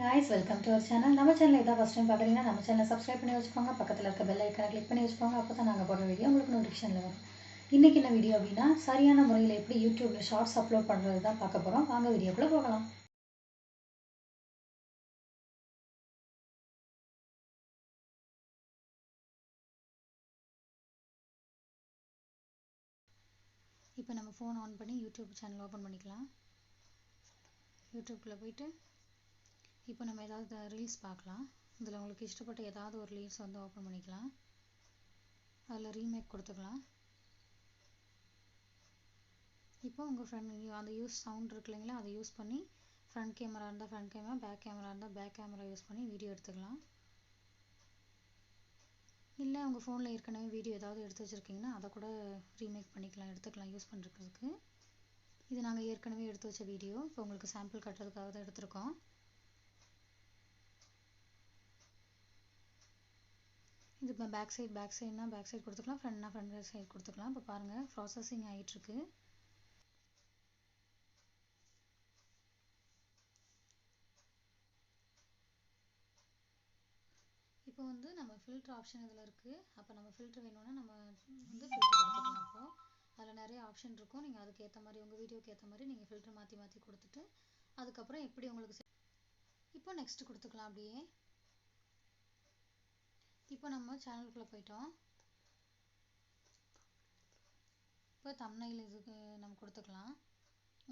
ஹாய்ஸ் welcome to our channel நம்ம channel இதான் first time பார்க்குறீங்கன்னா நம்ம சேனலை சப்ஸ்கிரைப் பண்ணி வச்சுக்கோங்க. பக்கத்தில் இருக்க பெல் ஐக்கனை கிளிக் பண்ணி வச்சுக்கோங்க. அப்போ தான் நாங்கள் போடுற வீடியோ உங்களுக்கு நோட்டிஃபிகேஷனில் வரும். இன்றைக்கி என்ன வீடியோ அப்படின்னா சரியான முறையில் எப்படி யூடியூப்பில் ஷார்ட்ஸ் அப்லோட் பண்ணுறது தான் பார்க்க போகிறோம் வாங்க வீடியோக்குள்ளே போகலாம். இப்போ நம்ம ஃபோன் ஆன் பண்ணி யூடியூப் சேனல் ஓப்பன் பண்ணிக்கலாம். யூடியூப்பில் போயிட்டு இப்போ நம்ம ஏதாவது ரீல்ஸ் பார்க்கலாம். இதில் உங்களுக்கு இஷ்டப்பட்ட ஏதாவது ஒரு ரீல்ஸ் வந்து ஓப்பன் பண்ணிக்கலாம். அதில் ரீமேக் கொடுத்துக்கலாம். இப்போ உங்கள் ஃப்ரெண்ட் அந்த யூஸ் சவுண்ட் இருக்கு இல்லைங்களா அதை யூஸ் பண்ணி ஃப்ரண்ட் கேமரா இருந்தால் ஃப்ரண்ட் கேமரா பேக் கேமரா இருந்தால் பேக் கேமரா யூஸ் பண்ணி வீடியோ எடுத்துக்கலாம். இல்லை உங்கள் ஃபோனில் ஏற்கனவே வீடியோ ஏதாவது எடுத்து வச்சுருக்கீங்கன்னா அதை கூட ரீமேக் பண்ணிக்கலாம் எடுத்துக்கலாம் யூஸ் பண்ணுறதுக்கு இது நாங்கள் ஏற்கனவே எடுத்து வச்ச வீடியோ இப்போ உங்களுக்கு சாம்பிள் கட்டுறதுக்காக தான் எடுத்திருக்கோம். இது இப்போ பேக் சைட் பேக் சைட்னா பேக் சைட் கொடுத்துக்கலாம். ஃப்ரண்ட்னா ஃப்ரண்ட் சைட் கொடுத்துக்கலாம். இப்போ பாருங்கள் ப்ராசஸிங் ஆகிட்டுருக்கு இப்போ வந்து நம்ம ஃபில்டர் ஆப்ஷன் இதில் இருக்குது அப்போ நம்ம ஃபில்டர் வேணும்னா நம்ம வந்து ஃபில்டர் கொடுத்துக்கலாம் அப்போது அதில் நிறைய ஆப்ஷன் இருக்கும். நீங்கள் அதுக்கேற்ற மாதிரி உங்கள் வீடியோக்கு ஏற்ற மாதிரி நீங்கள் ஃபில்டர் மாற்றி மாற்றி கொடுத்துட்டு அதுக்கப்புறம் எப்படி உங்களுக்கு இப்போ நெக்ஸ்ட் கொடுத்துக்கலாம் அப்படியே. இப்போ நம்ம சேனலுக்குள்ளே போயிட்டோம். இப்போ தம்னையில் இதுக்கு நம்ம கொடுத்துக்கலாம்.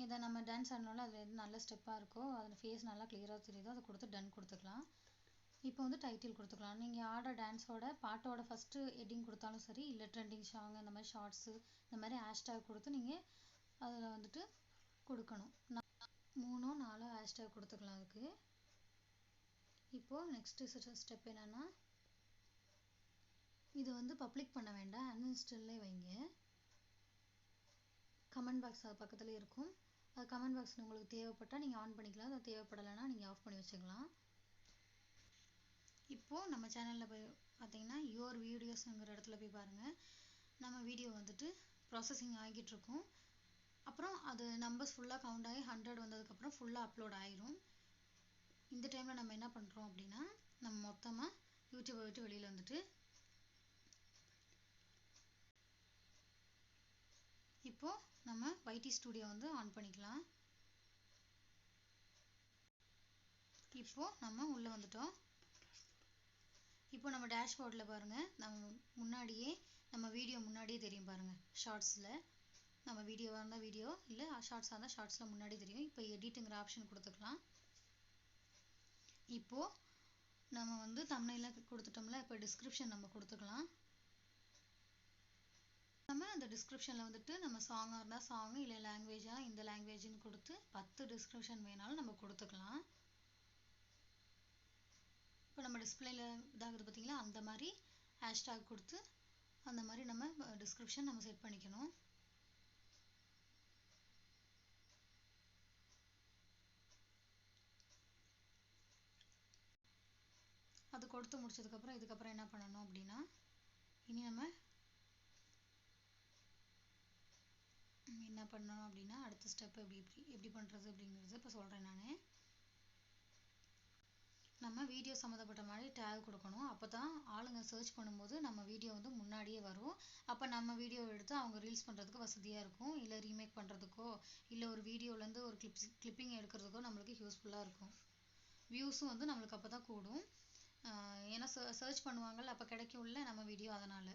இதை நம்ம டான்ஸ் ஆடினாலும் அதில் எது நல்ல ஸ்டெப்பாக இருக்கோ அதில் ஃபேஸ் நல்லா கிளியராக தெரியுதோ அதை கொடுத்து டன் கொடுத்துக்கலாம். இப்போ வந்து டைட்டில் கொடுத்துக்கலாம். நீங்கள் ஆடுற டான்ஸோட பாட்டோட ஃபஸ்ட்டு எட்டிங் கொடுத்தாலும் சரி இல்லை ட்ரெண்டிங் சாங் இந்த மாதிரி ஷார்ட்ஸு இந்த மாதிரி ஹேஷ்டேக் கொடுத்து நீங்கள் அதில் வந்துட்டு கொடுக்கணும். மூணோ நாலோ ஹேஷ்டேக் கொடுத்துக்கலாம் அதுக்கு. இப்போது நெக்ஸ்ட்டு ஸ்டெப் என்னென்னா இது வந்து பப்ளிக் பண்ண வேண்டாம். அன்இன்ஸ்டால்லே வைங்க. கமெண்ட் பாக்ஸ் அது பக்கத்துலேயே இருக்கும். அது கமெண்ட் பாக்ஸ் உங்களுக்கு தேவைப்பட்டால் நீங்கள் ஆன் பண்ணிக்கலாம். அது தேவைப்படலைன்னா நீங்கள் ஆஃப் பண்ணி வச்சுக்கலாம். இப்போது நம்ம சேனலில் போய் பார்த்தீங்கன்னா யுவர் வீடியோஸுங்கிற இடத்துல போய் பாருங்கள் நம்ம வீடியோ வந்துட்டு ப்ராசஸிங் ஆகிட்டுருக்கோம் அப்புறம் அது நம்பர்ஸ் ஃபுல்லாக கவுண்ட் ஆகி ஹண்ட்ரட் வந்ததுக்கப்புறம் ஃபுல்லாக அப்லோட் ஆயிரும். இந்த டைமில் நம்ம என்ன பண்ணுறோம் அப்படின்னா நம்ம மொத்தமாக யூடியூப்பை விட்டு வெளியில் வந்துட்டு இப்போது பைட்டி ஸ்டூடியோ வந்து ஆன் பண்ணிக்கலாம். இப்போது நம்ம உள்ளே வந்துட்டோம். இப்போ நம்ம டேஷ்போர்டில் பாருங்கள் நம்ம முன்னாடியே நம்ம வீடியோ முன்னாடியே தெரியும் பாருங்கள் ஷார்ட்ஸில் நம்ம வீடியோவாக இருந்தால் வீடியோ இல்லை ஷார்ட்ஸாக இருந்தால் ஷார்ட்ஸில் முன்னாடி தெரியும். இப்போ எடிட்டுங்கிற ஆப்ஷன் கொடுத்துக்கலாம். இப்போது நம்ம வந்து தமிழில் கொடுத்துட்டோம்ல இப்போ டிஸ்கிரிப்ஷன் நம்ம கொடுத்துக்கலாம். நம்ம அந்த டிஸ்கிரிப்ஷனில் வந்துட்டு நம்ம சாங்காக இருந்தால் சாங் இல்லை லாங்குவேஜாக இந்த லாங்குவேஜ்னு கொடுத்து பத்து டிஸ்கிரிப்ஷன் வேணாலும் நம்ம கொடுத்துக்கலாம். இப்போ நம்ம டிஸ்பிளேல இதாகுது பார்த்தீங்களா அந்த மாதிரி ஹேஷ்டாக் கொடுத்து அந்த மாதிரி நம்ம டிஸ்கிரிப்ஷன் நம்ம செட் பண்ணிக்கணும். அது கொடுத்து முடிச்சதுக்கப்புறம் இதுக்கப்புறம் என்ன பண்ணணும் அப்படின்னா இனி நம்ம என்ன பண்ணணும் அப்படின்னா அடுத்த ஸ்டெப் எப்படி எப்படி எப்படி பண்ணுறது அப்படிங்கிறது இப்போ சொல்கிறேன் நான். நம்ம வீடியோ சம்மந்தப்பட்ட மாதிரி டேக் கொடுக்கணும். அப்போ தான் ஆளுங்க சர்ச் பண்ணும்போது நம்ம வீடியோ வந்து முன்னாடியே வரும். அப்போ நம்ம வீடியோ எடுத்து அவங்க ரீல்ஸ் பண்ணுறதுக்கு வசதியாக இருக்கும். இல்லை ரீமேக் பண்ணுறதுக்கோ இல்லை ஒரு வீடியோலேருந்து ஒரு கிளிப்ஸ் கிளிப்பிங் எடுக்கிறதுக்கோ நம்மளுக்கு யூஸ்ஃபுல்லாக இருக்கும். வியூஸும் வந்து நம்மளுக்கு அப்போ தான் கூடும் ஏன்னா சர்ச் பண்ணுவாங்கள்ல அப்போ கிடைக்கும்ல நம்ம வீடியோ அதனால்.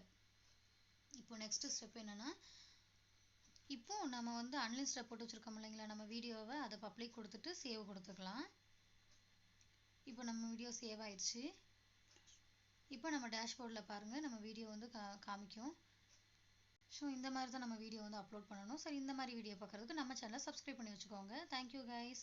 இப்போ நெக்ஸ்ட்டு ஸ்டெப் என்னென்னா இப்போ நம்ம வந்து அன்லிஸ்டில் போட்டு வச்சுருக்கோம் இல்லைங்களா? நம்ம வீடியோவை அதை பப்ளிக் கொடுத்துட்டு சேவ் கொடுத்துக்கலாம். இப்போ நம்ம வீடியோ சேவ் ஆயிடுச்சு. இப்போ நம்ம டேஷ்போர்டில் பாருங்கள் நம்ம வீடியோ வந்து கா காமிக்கும். ஸோ இந்த மாதிரி தான் நம்ம வீடியோ வந்து அப்லோட் பண்ணணும். சரி இந்த மாதிரி வீடியோ பார்க்குறதுக்கு நம்ம சேனலை சப்ஸ்கிரைப் பண்ணி வச்சுக்கோங்க. Thank you guys